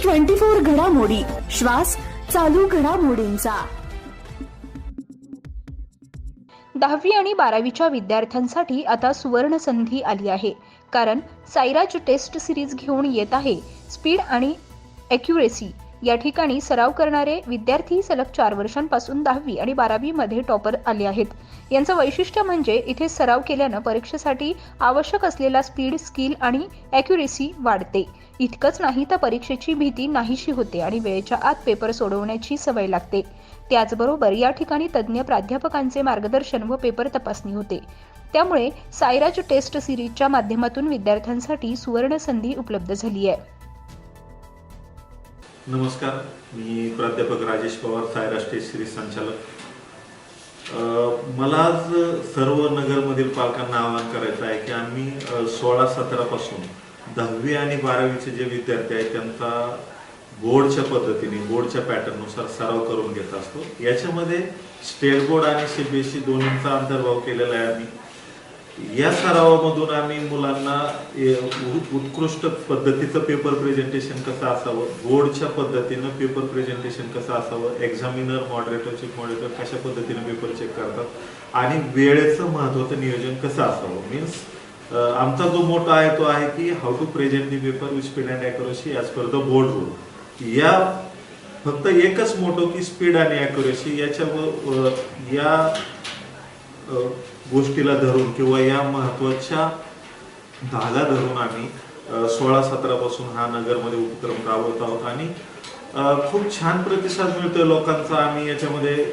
News twenty four घडामोडी. श्वास चालू घडामोडींचा. दहावी आणि बारावीच्या विद्यार्थ्यांसाठी आता सुवर्ण संधी आली आहे. कारण सायराज टेस्ट सिरीज घेऊन येत आहे. स्पीड आणि ॲक्युरेसी या ठिकाणी सराव करणारे विद्यार्थी सलग चार वर्षांपासून दहावी आणि बारावीमध्ये टॉपर आले आहेत. यांचं वैशिष्ट्य म्हणजे इथे सराव केल्यानं परीक्षेसाठी आवश्यक असलेला स्पीड स्किल आणि ॲक्युरेसी वाढते. इतकंच नाही तर परीक्षेची भीती नाहीशी होते आणि वेळेच्या आत पेपर सोडवण्याची सवय लागते. त्याचबरोबर या ठिकाणी तज्ज्ञ प्राध्यापकांचे मार्गदर्शन व पेपर तपासणी होते. त्यामुळे सायराज टेस्ट सिरीजच्या माध्यमातून विद्यार्थ्यांसाठी सुवर्ण संधी उपलब्ध झाली आहे. नमस्कार मी प्राध्यापक राजेश पवार सायरा स्टेज संचालक. मला आज सर्व नगरमधील पालकांना आवाहन करायचं आहे की आम्ही सोळा सतरा पासून दहावी आणि बारावीचे जे विद्यार्थी आहेत त्यांचा बोर्डच्या पद्धतीने बोर्डच्या पॅटर्ननुसार सराव करून घेत असतो. याच्यामध्ये स्टेट बोर्ड आणि सीबीएसई दोन्हींचा अंतर्भाव केलेला आहे आम्ही. या सरावामधून आम्ही मुलांना उत्कृष्ट पद्धतीचं पेपर प्रेझेंटेशन कसं असावं बोर्डच्या पद्धतीनं पेपर प्रेझेंटेशन कसं असावं एक्झामिनर मॉडरेटर चीफ मॉडरेटर कशा पद्धतीनं पेपर चेक करतात आणि वेळेचं महत्वाचं नियोजन कसं असावं. मीन्स आमचा जो मोठा आहे तो आहे की how to present the paper with speed and accuracy as per the board rule या फक्त एकच मोठं की स्पीड आणि अॅक्युरेसी याच्या या गोष्टीला धरून किंवा या महत्त्वाच्या धागा धरून आम्ही सोळा सतरापासून हा नगरमध्ये उपक्रम राबवत आहोत आणि खूप छान प्रतिसाद मिळतोय लोकांचा. आम्ही याच्यामध्ये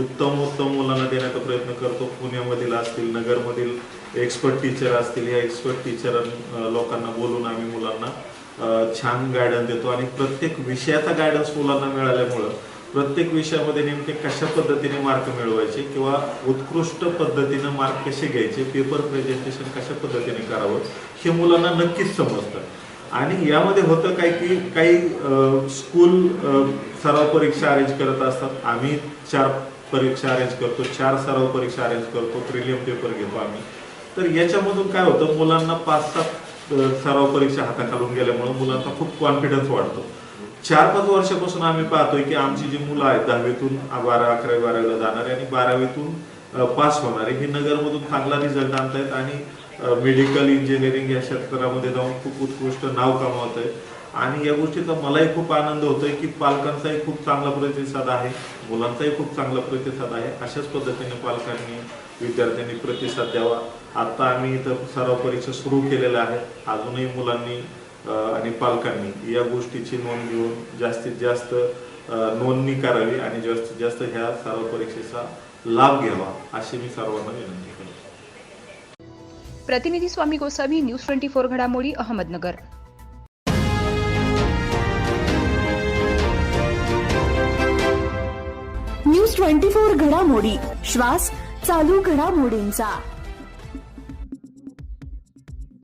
उत्तम उत्तम मुलांना देण्याचा प्रयत्न करतो. पुण्यामधील असतील नगरमधील एक्सपर्ट टीचर असतील या एक्सपर्ट टीचर लोकांना बोलून आम्ही मुलांना छान गायडन्स देतो. आणि प्रत्येक विषयाचा गायडन्स मुलांना मिळाल्यामुळं प्रत्येक विषयामध्ये नेमके कशा पद्धतीने मार्क मिळवायचे किंवा उत्कृष्ट पद्धतीनं मार्क कसे घ्यायचे पेपर प्रेझेंटेशन कशा पद्धतीने करावं हे मुलांना नक्कीच समजतं. आणि यामध्ये होतं काय की काही स्कूल सराव परीक्षा अरेंज करत असतात. आम्ही चार परीक्षा अरेंज करतो चार सराव परीक्षा अरेंज करतो प्रिलियम पेपर घेतो आम्ही. तर याच्यामधून काय होतं मुलांना पाच सात सराव परीक्षा हाताखालून गेल्यामुळे मुलांचा खूप कॉन्फिडन्स वाढतो. चार पाच वर्षापासून आम्ही पाहतोय की आमची जी मुलं आहेत दहावीतून बारा अकरावी बारावीला जाणारे आणि बारावीतून पास होणारे हे नगरमधून चांगला रिझल्ट आणतायत आणि मेडिकल इंजिनिअरिंग या क्षेत्रामध्ये जाऊन खूप उत्कृष्ट नाव कमावत आहे आणि या गोष्टीचा मलाही खूप आनंद होतोय की पालकांचाही खूप चांगला प्रतिसाद आहे मुलांचाही खूप चांगला प्रतिसाद आहे. अशाच पद्धतीने पालकांनी विद्यार्थ्यांनी प्रतिसाद द्यावा. आता आम्ही इथं सराव परीक्षा सुरू केलेल्या आहेत. अजूनही मुलांनी आणि पालकांनी या गोष्टीची नोंद घेऊन जास्तीत जास्त नोंदणी करावी आणि जास्तीत जास्त ह्या सराव परीक्षेचा लाभ घ्यावा अशी मी सर्वांना विनंती करतो. प्रतिनिधी स्वामी गोसावी न्यूज ट्वेंटी फोर घडामोडी अहमदनगर. न्यूज ट्वेंटी फोर घडामोडी श्वास चालू घडामोडींचा.